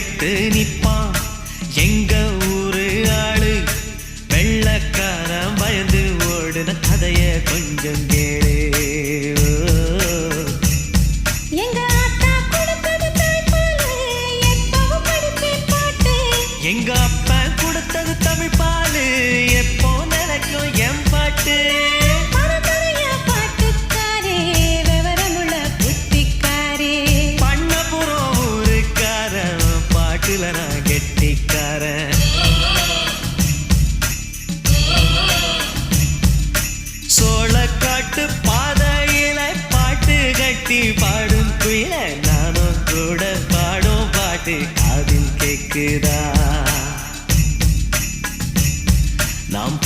எடுத்து நிப்பான் எங்க ஊரு ஆளு? வெள்ளக்காரன் பயந்து ஓடுன கதைய கொஞ்சம் கேளு. எங்க அப்பா கொடுத்தது தமிழ் பாலு. அதுல நான் கெட்டிக்காரன். சோழக்காட்டு பாதையில பாட்டு கட்டி பாடும் குயில நானும் கூட பாடும் பாட்டு அதில் கேக்குதா? நாம்